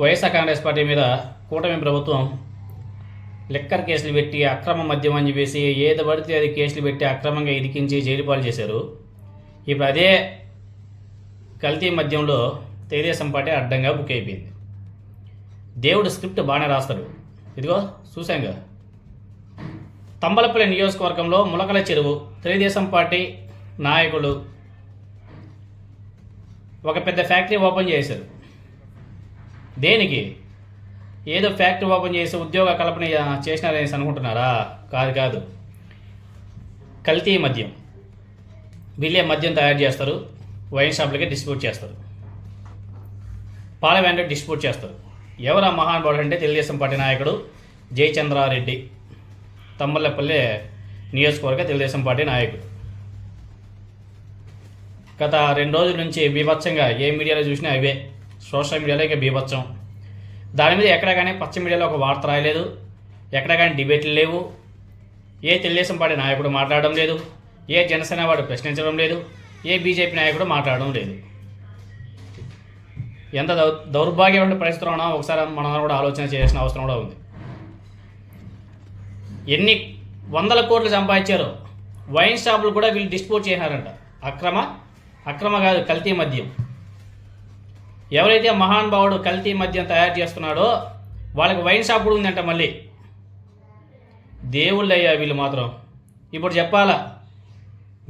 YSR Congress party మీద కూటమి ప్రభుత్వం లెక్కర్ కేసులు పెట్టి అక్రమ మద్యం అని చెప్పేసి ఏది పడితే అది కేసులు పెట్టి అక్రమంగా ఇరికించి జైలుపాలు చేశారు. ఇప్పుడు అదే కల్తీ మద్యంలో తెలుగుదేశం పార్టీ అడ్డంగా బుక్ అయిపోయింది. దేవుడు స్క్రిప్ట్ బాగానే రాస్తాడు. ఇదిగో చూసాంగా తంబలపల్లి నియోజకవర్గంలో ములకల చెరువు తెలుగుదేశం పార్టీ నాయకులు ఒక పెద్ద ఫ్యాక్టరీ ఓపెన్ చేశారు. దేనికి? ఏదో ఫ్యాక్టరీ ఓపెన్ చేసి ఉద్యోగ కల్పన చేసినారనేసి అనుకుంటున్నారా? కాదు కాదు. కల్తీ మద్యం. వీళ్ళే మద్యం తయారు చేస్తారు వైన్ షాప్లకే డిస్ట్రిబ్యూట్ చేస్తారు. పాల వ్యాన్ డిస్ట్రిబ్యూట్ చేస్తారు. ఎవరు ఆ మహానుభావుడు అంటే తెలుగుదేశం పార్టీ నాయకుడు జయచంద్రారెడ్డి. తమ్మల్లపల్లి నియోజకవర్గ తెలుగుదేశం పార్టీ నాయకుడు. గత రెండు రోజుల నుంచి బీభత్సంగా ఏ మీడియాలో చూసినా అవే. సోషల్ మీడియాలో ఇక బీభత్సం. దాని మీద ఎక్కడ కానీ పచ్చ మీడియాలో ఒక వార్త రాయలేదు. ఎక్కడ కానీ డిబేట్లు లేవు. ఏ తెలుగుదేశం పార్టీ నాయకుడు మాట్లాడడం లేదు. ఏ జనసేన వాడు ప్రశ్నించడం లేదు. ఏ బీజేపీ నాయకుడు మాట్లాడడం లేదు. ఎంత దౌ దౌర్భాగ్యమైన పరిస్థితులు ఉన్నా ఒకసారి మనం కూడా ఆలోచన చేయాల్సిన అవసరం కూడా ఉంది. ఎన్ని వందల కోట్లు సంపాదించారో వైన్ షాపులు కూడా వీళ్ళు డిస్పోజ్ చేశారంట అక్రమ అక్రమ కాదు కల్తీ మద్యం. ఎవరైతే మహాన్ భావుడు కల్తీ మద్యం తయారు చేస్తున్నాడో వాళ్ళకి వైన్ షాప్ కూడా ఉందంట మళ్ళీ. దేవుళ్ళయ్యా వీళ్ళు మాత్రం. ఇప్పుడు చెప్పాలా?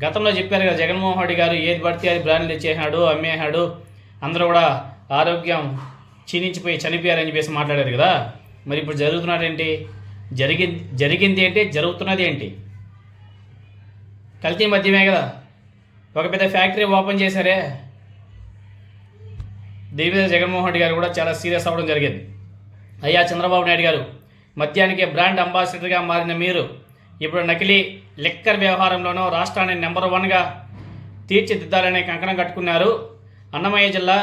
గతంలో చెప్పారు కదా జగన్మోహన్ రెడ్డి గారు ఏది పడితే అది బ్రాండ్లు ఇచ్చేసాడు అమ్మేసాడు అందరూ కూడా ఆరోగ్యం క్షీణించిపోయి చనిపోయారని చెప్పేసి మాట్లాడారు కదా. మరి ఇప్పుడు జరుగుతున్నాడేంటి జరిగింది జరిగింది ఏంటి? జరుగుతున్నది ఏంటి? కల్తీ మద్యమే కదా. ఒక పెద్ద ఫ్యాక్టరీ ఓపెన్ చేశారే. దీని మీద జగన్మోహన్ రెడ్డి గారు కూడా చాలా సీరియస్ అవ్వడం జరిగింది. అయ్యా చంద్రబాబు నాయుడు గారు మద్యానికి బ్రాండ్ అంబాసిడర్గా మారిన మీరు ఇప్పుడు నకిలీ లిక్కర్ వ్యవహారంలోనూ రాష్ట్రాన్ని నెంబర్ వన్గా తీర్చిదిద్దాలనే కంకణం కట్టుకున్నారు. అన్నమయ్య జిల్లా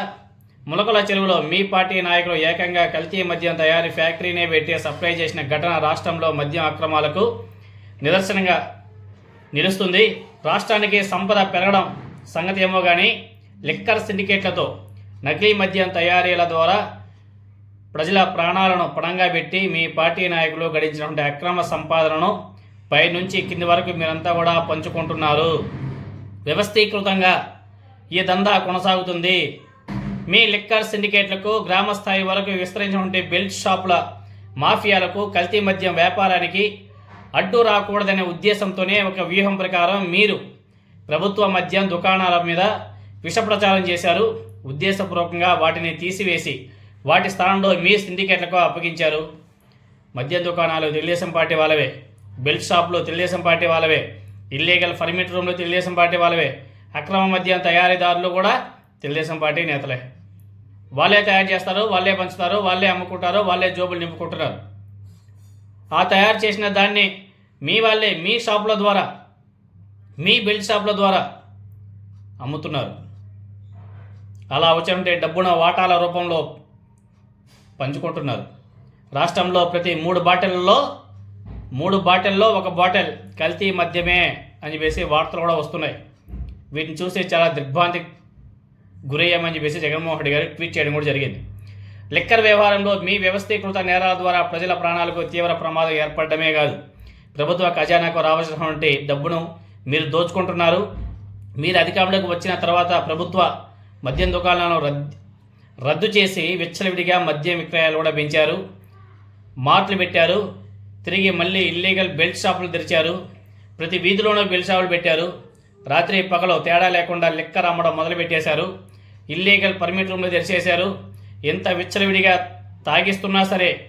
ములకల చెరువులో మీ పార్టీ నాయకులు ఏకంగా కల్తీ మద్యం తయారీ ఫ్యాక్టరీనే పెట్టి సప్లై చేసిన ఘటన రాష్ట్రంలో మద్యం అక్రమాలకు నిదర్శనంగా నిలుస్తుంది. రాష్ట్రానికి సంపద పెరగడం సంగతి ఏమో కానీ లిక్కర్ సిండికేట్లతో నకిలీ మద్యం తయారీల ద్వారా ప్రజల ప్రాణాలను పణంగా పెట్టి మీ పార్టీ నాయకులు గడించినటువంటి అక్రమ సంపాదనను పై నుంచి కింది వరకు మీరంతా కూడా పంచుకుంటున్నారు. వ్యవస్థీకృతంగా ఈ దందా కొనసాగుతుంది. మీ లిక్కర్ సిండికేట్లకు గ్రామ స్థాయి వరకు విస్తరించినటువంటి బెల్ట్ షాపుల మాఫియాలకు కల్తీ మద్యం వ్యాపారానికి అడ్డు రాకూడదనే ఉద్దేశంతోనే ఒక వ్యూహం ప్రకారం మీరు ప్రభుత్వ మద్యం దుకాణాల మీద విష ప్రచారం చేశారు. ఉద్దేశపూర్వకంగా వాటిని తీసివేసి వాటి స్థానంలో మీ సిండికేట్లకు అప్పగించారు. మద్యం దుకాణాలు తెలుగుదేశం పార్టీ వాళ్ళవే బెల్ట్ షాపులు తెలుగుదేశం పార్టీ వాళ్ళవే ఇల్లీగల్ పర్మిట్ రూమ్లు తెలుగుదేశం పార్టీ వాళ్ళవే అక్రమ మద్యం తయారీదారులు కూడా తెలుగుదేశం పార్టీ నేతలే. వాళ్ళే తయారు చేస్తారు వాళ్ళే పంచుతారు వాళ్ళే అమ్ముకుంటారు వాళ్ళే జోబులు నింపుకుంటున్నారు. ఆ తయారు చేసిన దాన్ని మీ వాళ్ళే మీ షాపుల ద్వారా మీ బెల్ట్ షాపుల ద్వారా అమ్ముతున్నారు. అలా వచ్చంటే డబ్బున వాటాల రూపంలో పంచుకుంటున్నారు. రాష్ట్రంలో ప్రతి మూడు బాటిల్లో మూడు బాటిల్లో ఒక బాటిల్ కల్తీ మద్యమే అని చెప్పేసి వార్తలు కూడా వస్తున్నాయి. వీటిని చూసి చాలా దిగ్భ్రాంతి గురయ్యామని చెప్పేసి జగన్మోహన్ రెడ్డి గారు ట్వీట్ చేయడం కూడా జరిగింది. లిక్కర్ వ్యవహారంలో మీ వ్యవస్థీకృత నేరాల ద్వారా ప్రజల ప్రాణాలకు తీవ్ర ప్రమాదం ఏర్పడడమే కాదు. ప్రభుత్వ ఖజానాకు రావాల్సినటువంటి డబ్బును మీరు దోచుకుంటున్నారు. మీరు అధికారంలోకి వచ్చిన తర్వాత ప్రభుత్వ మద్యం దుకాణాలను రద్దు రద్దు చేసి విచ్చలవిడిగా మద్యం విక్రయాలు కూడా పెంచారు. మార్ట్లు పెట్టారు. తిరిగి మళ్ళీ ఇల్లీగల్ బెల్ట్ షాపులు తెరిచారు. ప్రతి వీధిలోనూ బెల్ట్ షాపులు పెట్టారు. రాత్రి పగలు తేడా లేకుండా లిక్కర్ అమ్మడం మొదలుపెట్టేశారు. ఇల్లీగల్ పర్మిట్ రూమ్లు తెరిచేశారు. ఎంత విచ్చలవిడిగా తాగిస్తున్నా సరే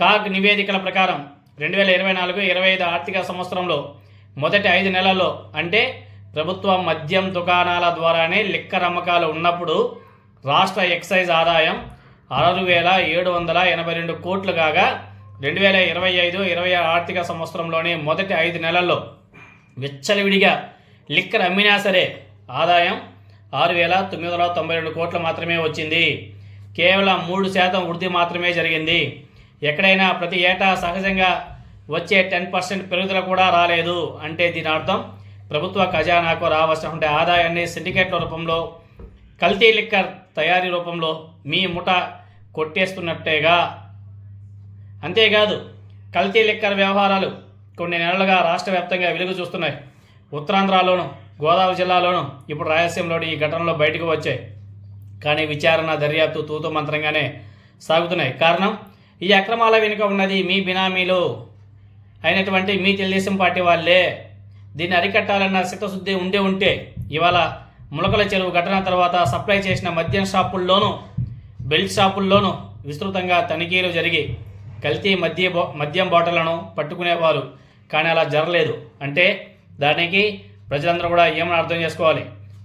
కాగ్ నివేదికల ప్రకారం రెండు వేల ఇరవై నాలుగు ఇరవై ఐదు ఆర్థిక సంవత్సరంలో మొదటి ఐదు నెలల్లో అంటే ప్రభుత్వ మద్యం దుకాణాల ద్వారానే లిక్కర్ అమ్మకాలు ఉన్నప్పుడు రాష్ట్ర ఎక్సైజ్ ఆదాయం ఆరు వేల ఏడు వందల ఎనభై రెండు కోట్లు కాగా రెండు వేల ఇరవై ఐదు ఇరవై ఆరు ఆర్థిక సంవత్సరంలోని మొదటి ఐదు నెలల్లో విచ్చలవిడిగా లిక్కర్ అమ్మినా సరే ఆదాయం ఆరు వేల తొమ్మిది వందల తొంభై రెండు కోట్లు మాత్రమే వచ్చింది. కేవలం మూడు శాతం వృద్ధి మాత్రమే జరిగింది. ఎక్కడైనా ప్రతి ఏటా సహజంగా వచ్చే టెన్ పర్సెంట్ పెరుగుదల కూడా రాలేదు అంటే దీని అర్థం ప్రభుత్వ ఖజానాకు రావాల్సినటువంటి ఆదాయాన్ని సిండికేట్ల రూపంలో కల్తీ లిక్కర్ తయారీ రూపంలో మీ ముఠ కొట్టేస్తున్నట్టేగా. అంతేకాదు కల్తీ లిక్కర్ వ్యవహారాలు కొన్ని నెలలుగా రాష్ట్ర వ్యాప్తంగా వెలుగు చూస్తున్నాయి. ఉత్తరాంధ్రలోను గోదావరి జిల్లాలోను ఇప్పుడు రాయలసీమలోని ఈ ఘటనలో బయటకు వచ్చాయి. కానీ విచారణ దర్యాప్తు తూతు మంత్రంగానే సాగుతున్నాయి. కారణం ఈ అక్రమాల వెనుక ఉన్నది మీ బినామీలు. అయినటువంటి మీ తెలుగుదేశం పార్టీ వాళ్ళే. దీన్ని అరికట్టాలన్న చిత్తశుద్ధి ఉండే ఉంటే ఇవాళ ములకల చెరువు ఘటన తర్వాత సప్లై చేసిన మద్యం షాపుల్లోనూ బెల్ట్ షాపుల్లోనూ విస్తృతంగా తనిఖీలు జరిగి కల్తీ మద్య మద్యం బాటలను పట్టుకునేవారు. కానీ అలా జరగలేదు. అంటే దానికి ప్రజలందరూ కూడా ఏమని అర్థం చేసుకోవాలి?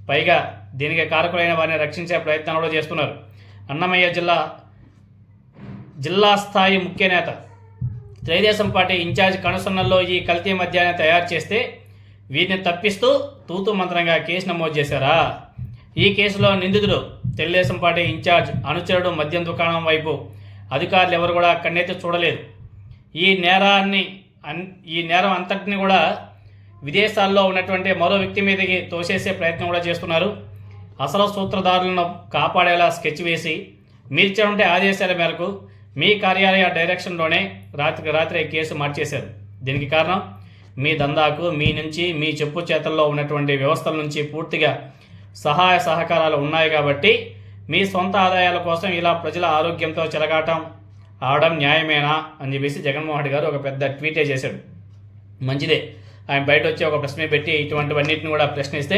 పైగా దీనికి కారకులైన వారిని రక్షించే ప్రయత్నాలు కూడా చేస్తున్నారు. అన్నమయ్య జిల్లా జిల్లా స్థాయి ముఖ్య నేత. తెలుగుదేశం పార్టీ ఇన్ఛార్జ్ కనుసన్నల్లో ఈ కల్తీ మద్యాన్ని తయారు చేస్తే వీరిని తప్పిస్తూ తూతు మంత్రంగా కేసు నమోదు చేశారా? ఈ కేసులో నిందితుడు తెలుగుదేశం పార్టీ ఇన్ఛార్జ్ అనుచరుడు మద్యం దుకాణం వైపు అధికారులు ఎవరు కూడా కన్నెత్తి చూడలేదు. ఈ నేరాన్ని అన్ ఈ నేరం అంతటిని కూడా విదేశాల్లో ఉన్నటువంటి మరో వ్యక్తి మీదకి తోసేసే ప్రయత్నం కూడా చేస్తున్నారు. అసలు సూత్రధారులను కాపాడేలా స్కెచ్ వేసి మీరిచ్చినటువంటి ఆదేశాల మేరకు మీ కార్యాలయ డైరెక్షన్లోనే రాత్రికి రాత్రి కేసు మార్చేశారు. దీనికి కారణం మీ దందాకు మీ నుంచి మీ చెప్పు చేతల్లో ఉన్నటువంటి వ్యవస్థల నుంచి పూర్తిగా సహాయ సహకారాలు ఉన్నాయి కాబట్టి మీ సొంత ఆదాయాల కోసం ఇలా ప్రజల ఆరోగ్యంతో చెలగాటం ఆడడం న్యాయమేనా అని చెప్పేసి జగన్మోహన్ రెడ్డి గారు ఒక పెద్ద ట్వీటే చేశాడు. మంచిదే. ఆయన బయట వచ్చి ఒక ప్రశ్న పెట్టి ఇటువంటివన్నిటిని కూడా ప్రశ్నిస్తే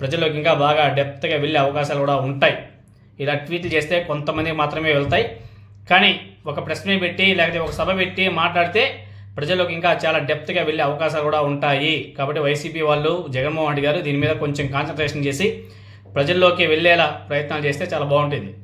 ప్రజలకు ఇంకా బాగా డెప్త్గా వెళ్ళే అవకాశాలు కూడా ఉంటాయి. ఇలా ట్వీట్లు చేస్తే కొంతమంది మాత్రమే వెళ్తాయి. కానీ ఒక ప్రశ్న పెట్టి లేకపోతే ఒక సభ పెట్టి మాట్లాడితే ప్రజల్లోకి ఇంకా చాలా డెప్త్గా వెళ్ళే అవకాశాలు కూడా ఉంటాయి. కాబట్టి వైసీపీ వాళ్ళు జగన్మోహన్ రెడ్డి గారు దీని మీద కొంచెం కాన్సన్ట్రేషన్ చేసి ప్రజల్లోకి వెళ్ళేలా ప్రయత్నాలు చేస్తే చాలా బాగుంటుంది.